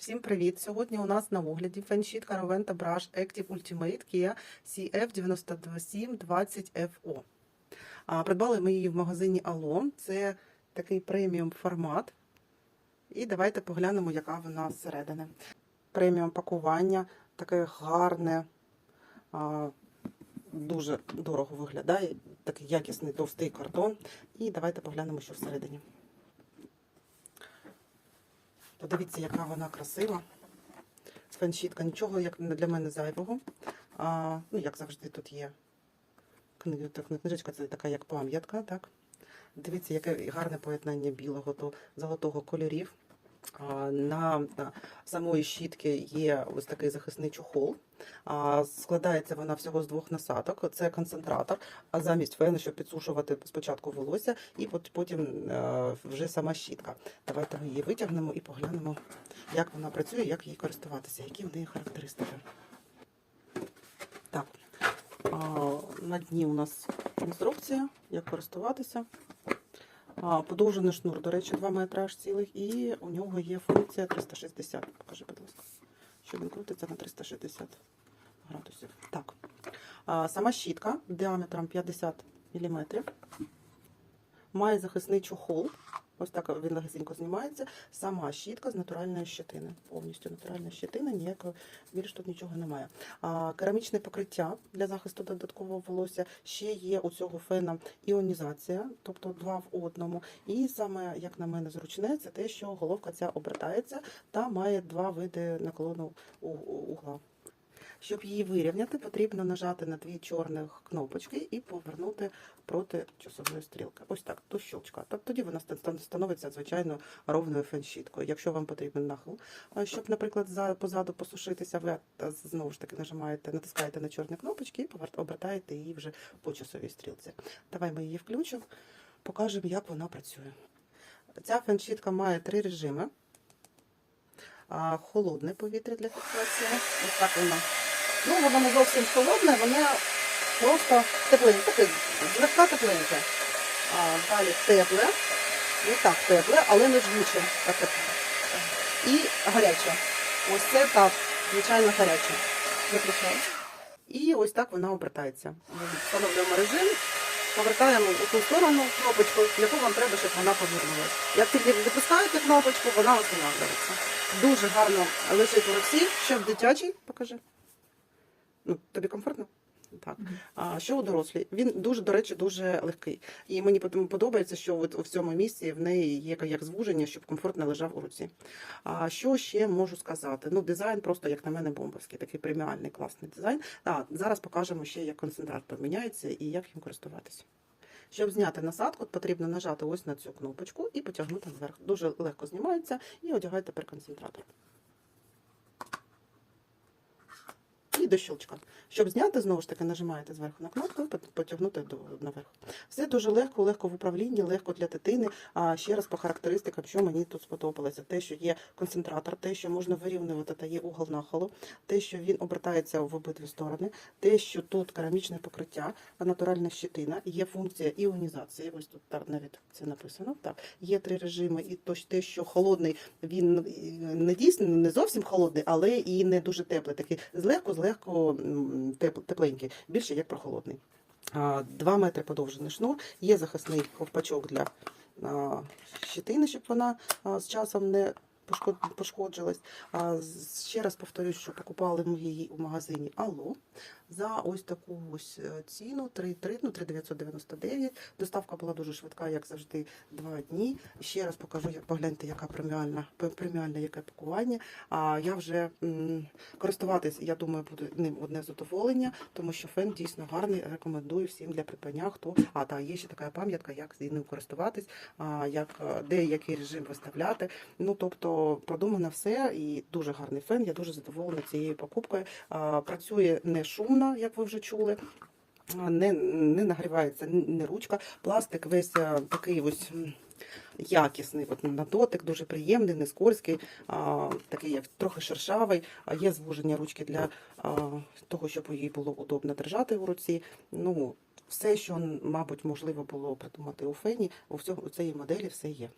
Всім привіт! Сьогодні у нас на огляді феншіт Caraventa Brush Active Ultimate Kia CF9720FO. Придбали ми її в магазині Allo. Це такий преміум формат. І давайте поглянемо, яка вона зсередини. Преміум пакування, таке гарне, дуже дорого виглядає, такий якісний товстий картон. І давайте поглянемо, що всередині. Подивіться, яка вона красива. Феншітка, нічого як для мене зайвого. А, ну, як завжди, тут є книжечка, це така як пам'ятка. так. Дивіться, яке гарне поєднання білого то золотого кольорів. На самої щітки є ось такий захисний чохол. Складається вона всього з двох насадок. Це концентратор, а замість фену, щоб підсушувати спочатку волосся, і потім е, вже сама щітка. Давайте ми її витягнемо і поглянемо, як вона працює, як її користуватися, які в неї характеристики. Так, на дні у нас інструкція, як користуватися. Подовжений шнур, до речі, 2 метри аж цілих, і у нього є функція 360. Покажи, будь ласка, що він крутиться на 360 градусів. Так. Сама щітка діаметром 50 мм. Має захисний чохол. Ось так він легесенько знімається. Сама щітка з натуральної щетини. Повністю натуральна щетина, ніякого більш тут нічого немає. А, керамічне покриття для захисту додаткового волосся. Ще є у цього фена іонізація, тобто два в одному. І саме, як на мене, зручне, це те, що головка ця обертається та має два види наклону угла. Щоб її вирівняти, потрібно нажати на дві чорних кнопочки і повернути проти часової стрілки. Ось так, до щелчка. Так тоді вона ста- ста- становиться звичайно ровною феншіткою. Якщо вам потрібен нахил, щоб, наприклад, за позаду посушитися, ви знову ж таки нажимаєте, натискаєте на чорні кнопочки і обертаєте її вже по часовій стрілці. Давай ми її включимо, покажемо, як вона працює. Ця феншітка має три режими. Холодне повітря для фіксації. Ось так вона. Ну, воно не зовсім холодне, воно просто тепленьке, таке, злегка тепленьке. А, далі тепле. Ну так, тепле, але не жгуче. Таке. І гаряче. Ось це так, звичайно, гаряче. І ось так вона обертається. Ми Встановлюємо режим, повертаємо у ту сторону кнопочку, яку вам треба, щоб вона повернулася. Як тільки відпускаєте кнопочку, вона встановлюється. Дуже гарно лежить у руці, що в дитячій, покажи. Ну, тобі комфортно? Так. А що у дорослій? Він дуже, до речі, дуже легкий. І мені подобається, що от в цьому місці в неї є як звуження, щоб комфортно лежав у руці. А що ще можу сказати? Ну, дизайн просто, як на мене, бомбовський, такий преміальний, класний дизайн. А, зараз покажемо ще, як концентрат поміняється і як їм користуватися. Щоб зняти насадку, потрібно нажати ось на цю кнопочку і потягнути вверх. Дуже легко знімається і одягайте тепер концентратор. І до щелчка. Щоб зняти, знову ж таки, нажимаєте зверху на кнопку потягнути до, наверх. Все дуже легко, легко в управлінні, легко для дитини. А ще раз по характеристикам, що мені тут сподобалося. Те, що є концентратор, те, що можна вирівнювати, та є угол нахилу, те, що він обертається в обидві сторони, те, що тут керамічне покриття, натуральна щитина, є функція іонізації. Ось тут так навіть це написано. Так, є три режими, і то, те, що холодний, він е, не дійсно не зовсім холодний, але і не дуже теплий. Такий злегко, злегко м, теп- тепленький, більше як прохолодний. Два метри подовжений шнур, є захисний ковпачок для щитини, щоб вона з часом не пошкоджилась. Ще раз повторюю, що покупали ми її у магазині Алло за ось таку ось е, ціну 3,3, ну 3,999. Доставка була дуже швидка, як завжди, два дні. Ще раз покажу, як погляньте, яка преміальна, преміальне яке пакування. А я вже користуватись, я думаю, буде ним одне задоволення, тому що фен дійсно гарний. Рекомендую всім для придбання. Хто а та є ще така пам'ятка, як з ним користуватись, а як е, де який режим виставляти. Ну тобто продумано все і дуже гарний фен. Я дуже задоволена цією покупкою. Працює не шумно, як ви вже чули. Не, не нагрівається не ручка, пластик весь такий ось якісний, от на дотик, дуже приємний, не скользький, а, такий як трохи шершавий, а є звуження ручки для а, того, щоб їй було удобно держати у руці. Ну, все, що, мабуть, можливо було придумати у фені, у всього у цієї моделі все є.